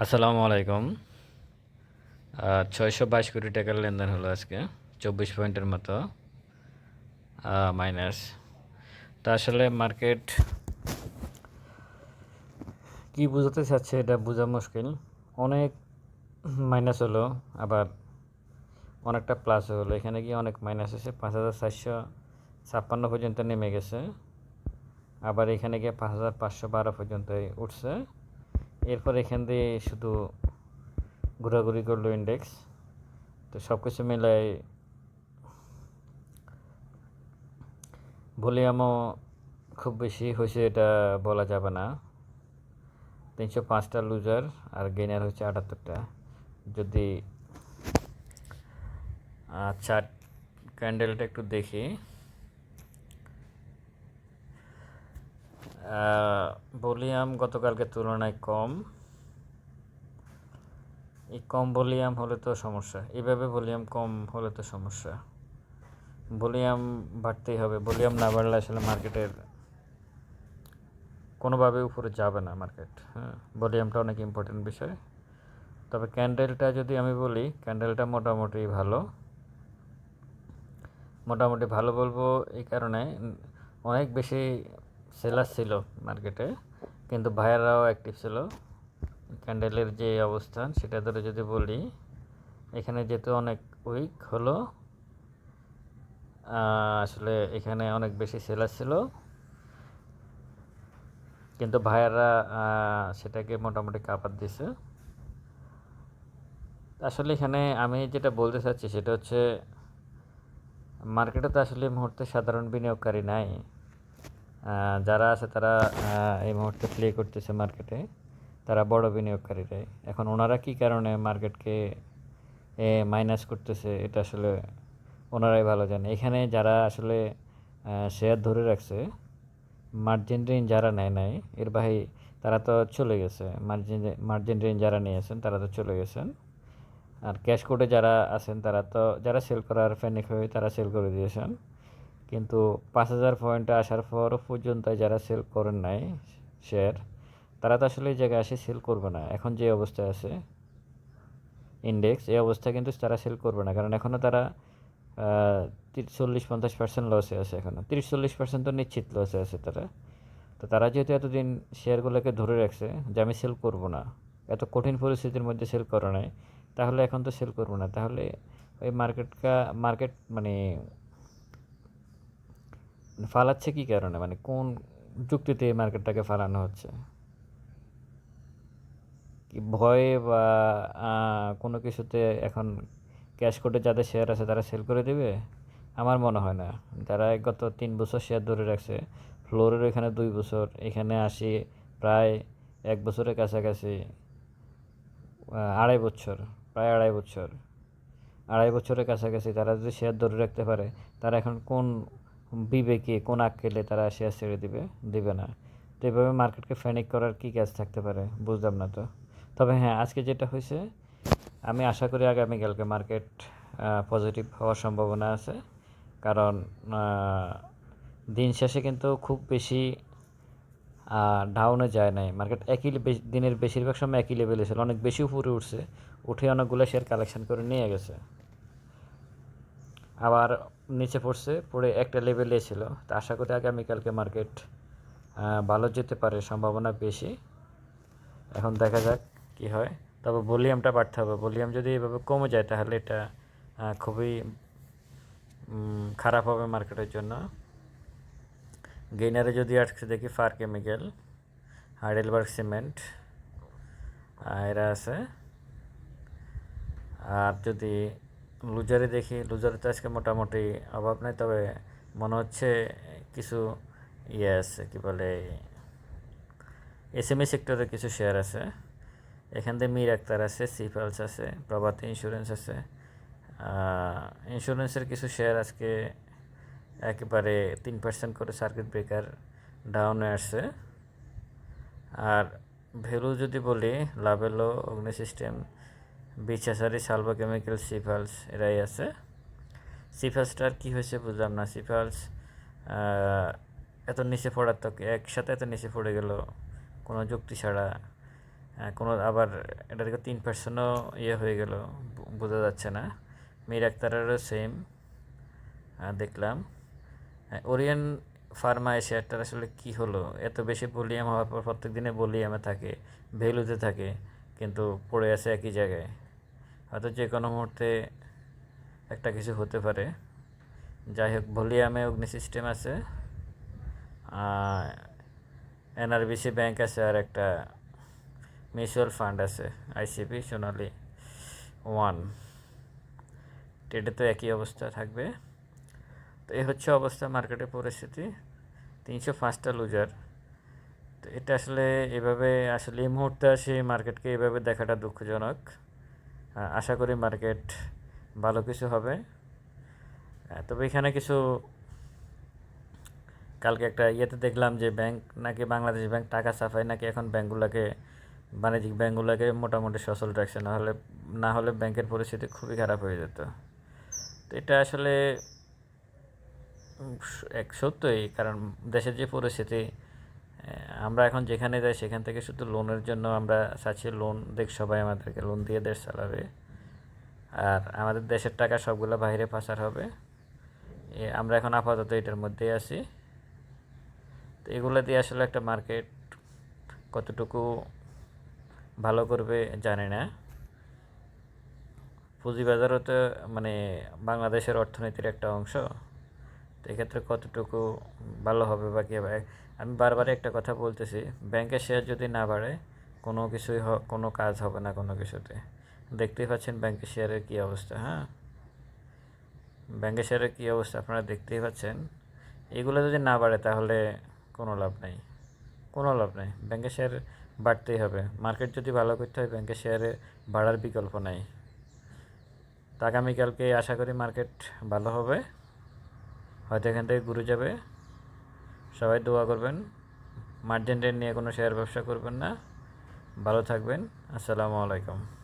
আসসালামু আলাইকুম। ছয়শো বাইশ কোটি টাকার লেনদেন হলো আজকে, চব্বিশ পয়েন্টের মতো মাইনাস তা আসলে মার্কেট কি বোঝাতে চাচ্ছে এটা বোঝা মুশকিল। অনেক মাইনাস হলো, আবার অনেকটা প্লাস হলো। এখানে গিয়ে অনেক মাইনাস আছে, পাঁচ হাজার চারশো ছাপ্পান্ন পর্যন্ত নেমে গেছে, আবার এখানে গিয়ে পাঁচ হাজার পাঁচশো বারো পর্যন্ত উঠছে। এরপর এখান দিয়ে শুধু ঘোরাঘুরি করল ইন্ডেক্স তো সব কিছু মিলাই ভলিউমও খুব বেশি হয়েছে এটা বলা যাবে না। তিনশো পাঁচটা লুজার আর গেইনার হচ্ছে আটাত্তরটা। যদি চার ক্যান্ডেলটা একটু দেখি। ভলিউম গতকালকে তুলনায় কম। এই কম ভলিউম হলে তো সমস্যা। এইভাবে ভলিউম কম হলে তো সমস্যা। ভলিউম বাড়তেই হবে। ভলিউম না বাড়লে আসলে মার্কেটের কোনোভাবে উপরে যাবে না মার্কেট। হ্যাঁ ভলিউমটা অনেক ইম্পর্টেন্ট বিষয়। তবে ক্যান্ডেলটা যদি আমি বলি, ক্যান্ডেলটা মোটামুটি ভালো। মোটামুটি ভালো বলব এই কারণে। অনেক বেশি সেলার ছিল মার্কেটে, কিন্তু ভাইয়ারাও অ্যাক্টিভ ছিল। ক্যান্ডেলের যে অবস্থান, সেটা ধরে যদি বলি, এখানে যেহেতু অনেক উইক হলো আসলে এখানে অনেক বেশি সেলার ছিল কিন্তু ভাইয়ারা সেটাকে মোটামুটি কাপার দিছে। আসলে এখানে আমি যেটা বলতে চাচ্ছি, সেটা হচ্ছে, মার্কেটে তো আসলে মুহূর্তে সাধারণ বিনিয়োগকারী নাই। যারা আছে তারা এই মুহূর্তে প্লে করতেছে মার্কেটে তারা বড় বিনিয়োগকারীরাই। এখন ওনারা কী কারণে মার্কেটকে মাইনাস করতেছে, এটা আসলে ওনারাই ভালো জানে। এখানে যারা আসলে শেয়ার ধরে রাখছে মার্জিন ঋণ যারা নেয় নাই, এর বাহি তারা তো চলে গেছে। মার্জিন মার্জিন ঋণ যারা নিয়েছেন তারা তো চলে গেছেন। আর ক্যাশ কোডে যারা আছেন, তারা তো, যারা সেল করার ফ্যানিক হয়ে তারা সেল করে দিয়েছেন। কিন্তু পাঁচ হাজার পয়েন্টে আসার পর পর্যন্ত যারা সেল করেন নাই শেয়ার তারা তো আসলে এই জায়গায় আসে সেল করবে না। এখন যে অবস্থায় আছে ইন্ডেক্স এই অবস্থায় কিন্তু তারা সেল করবে না। কারণ এখনও তারা তিরিশ চল্লিশ পঞ্চাশ পার্সেন্ট লসে আছে এখনও তিরিশ চল্লিশ পার্সেন্ট তো নিশ্চিত লসে আছে তারা। তো তারা যেহেতু এতদিন শেয়ারগুলোকে ধরে রাখছে যে আমি সেল করব না, এত কঠিন পরিস্থিতির মধ্যে সেল করা নাই, তাহলে এখন তো সেল করব না। তাহলে ওই মার্কেটটা মার্কেট মানে ফালাচ্ছে কী কারণে? মানে কোন যুক্তিতে এই মার্কেটটাকে ফালানো হচ্ছে? ভয়ে বা কোনো কিছুতে এখন ক্যাশ কোডে যাদের শেয়ার আছে তারা সেল করে দেবে? আমার মনে হয় না। যারা গত তিন বছর শেয়ার ধরে রাখছে। ফ্লোরের এখানে দুই বছর, এখানে আসি প্রায় এক বছরের কাছাকাছি আড়াই বছর, প্রায় আড়াই বছর। আড়াই বছরের কাছাকাছি তারা যদি শেয়ার ধরে রাখতে পারে, তারা এখন কোন বিবেকে কোন আক্কেলে তারা শেয়ার ছেড়ে দিবে দিবে না। তো এভাবে মার্কেটকে ফ্যানিক করার কী কাজ থাকতে পারে, বুঝলাম না তো। তবে হ্যাঁ আজকে যেটা হয়েছে, আমি আশা করি আগামীকালকে মার্কেট পজিটিভ হওয়ার সম্ভাবনা আছে। কারণ দিন শেষে কিন্তু খুব বেশি ডাউনে যায় নাই। মার্কেট একই দিনের বেশিরভাগ সময় একই লেভেলে ছিল। অনেক বেশি উপরে উঠছে। উঠে অনেকগুলো শেয়ার কালেকশন করে নিয়ে গেছে। আবার নিচে পড়ছে, পড়ে একটা লেভেলে ছিল। তা আশা করি আগামীকালকে মার্কেট ভালো যেতে পারে, সম্ভাবনা বেশি। এখন দেখা যাক কি হয়। তবে ভলিউমটা বাড়তে হবে। ভলিউম যদি এভাবে কমে যায়, তাহলে এটা খুবই খারাপ হবে মার্কেটের জন্য। গেইনারে যদি আজকে দেখি ফার কেমিক্যাল হাইডেলবার্গ সিমেন্ট এরা আছে। আর যদি লুজারে দেখি, লুজারে তো আজকে মোটামুটি অভাব নেই, তবে মনে হচ্ছে কিছু ইয়ে আছে, কী বলে এস এসএমই সেক্টরে কিছু শেয়ার আছে। এখান থেকে মির আক্তার আছে সিফালস আছে, প্রভাতী ইন্স্যুরেন্স আছে। ইন্স্যুরেন্সের কিছু শেয়ার আজকে একেবারে তিন পার্সেন্ট করে সার্কিট ব্রেকার ডাউনে আসছে। আর ভ্যালু যদি বলি লাভেলো অগ্নি সিস্টেম বিছাসারি সালভা কেমিক্যাল সিফালস এরাই আছে। সিফালসটার কী হয়েছে বুঝলাম না। সিফালস এত নিচে পড়ার তো একসাথে এত নিচে পড়ে গেল, কোনো যুক্তি ছাড়া কোনো আবার এটা থেকে তিন পার্সেন্টও ইয়ে হয়ে গেল, বোঝা যাচ্ছে না। মীর আক্তারেরও সেম দেখলাম। ওরিয়ান ফার্মা এসে একটা আসলে কি হলো? এত বেশি ভলিউম হওয়ার পর প্রত্যেক দিনে ভলিউমে থাকে, ভ্যালুতে থাকে, কিন্তু পড়ে আছে একই জায়গায়। হয়তো যে কোনো মুহূর্তে একটা কিছু হতে পারে। যাই হোক, ভলিউমে অগ্নি সিস্টেম আছে। এনআরবিসি ব্যাংক আছে আর একটা মিউচুয়াল ফান্ড আছে আইসিপি সোনালি ওয়ান। এটা তো একই অবস্থা থাকবে। তো এই হচ্ছে অবস্থা মার্কেটের পরিস্থিতি। তিনশো পাঁচটা লুজার। তো এটা আসলে এভাবে, আসলে এই মুহূর্তে আসে মার্কেটকে এভাবে দেখাটা দুঃখজনক। আশা করি মার্কেট ভালো কিছু হবে। তবে এখানে কিছু কালকে একটা ইয়েতে দেখলাম যে ব্যাংক নাকি বাংলাদেশ ব্যাংক টাকা সাফাই নাকি এখন ব্যাংকগুলোকে, বাণিজ্যিক ব্যাংকগুলোকে মোটামুটি সচল রাখছে। না হলে না হলে ব্যাংকের পরিস্থিতি খুবই খারাপ হয়ে যেত। তো এটা আসলে এক সত্যই, কারণ দেশের যে পরিস্থিতি আমরা এখন যেখানে যাই সেখান থেকে শুধু লোনের জন্য আমরা চাচ্ছি লোন দেখ সবাই আমাদেরকে লোন দিয়ে দেশ চালাবে আর আমাদের দেশের টাকা সবগুলো বাইরে পাচার হবে। আমরা এখন আপাতত এটার মধ্যেই আছি। তো এগুলো দিয়ে আসলে একটা মার্কেট কতটুকু ভালো করবে জানি না। পুঁজিবাজারও তো মানে বাংলাদেশের অর্থনীতির একটা অংশ। তো এক্ষেত্রে কতটুকু ভালো হবে বা কী আমি বারবার একটা কথা বলতেছি, ব্যাংকের শেয়ার যদি না বাড়ে, কোনো কিছুই কোনো কাজ হবে না কোনো কিছুতে। দেখতেই পাচ্ছেন ব্যাংকের শেয়ারের কী অবস্থা হ্যাঁ? ব্যাংকের শেয়ারের কী অবস্থা আপনারা দেখতেই পাচ্ছেন। এগুলো যদি না বাড়ে তাহলে কোনো লাভ নাই। কোনো লাভ নাই। ব্যাংকের শেয়ার বাড়তেই হবে। মার্কেট যদি ভালো করতে হয়, ব্যাংকের শেয়ারে বাড়ার বিকল্প নাই। আগামীকালকে আশা করি মার্কেট ভালো হবে। হয়তো এখান থেকে ঘুরে যাবে। সবাই দোয়া করবেন। মার্জেন্টের নিয়ে কোনো শেয়ার ব্যবসা করবেন না। ভালো থাকবেন। আসসালামু আলাইকুম।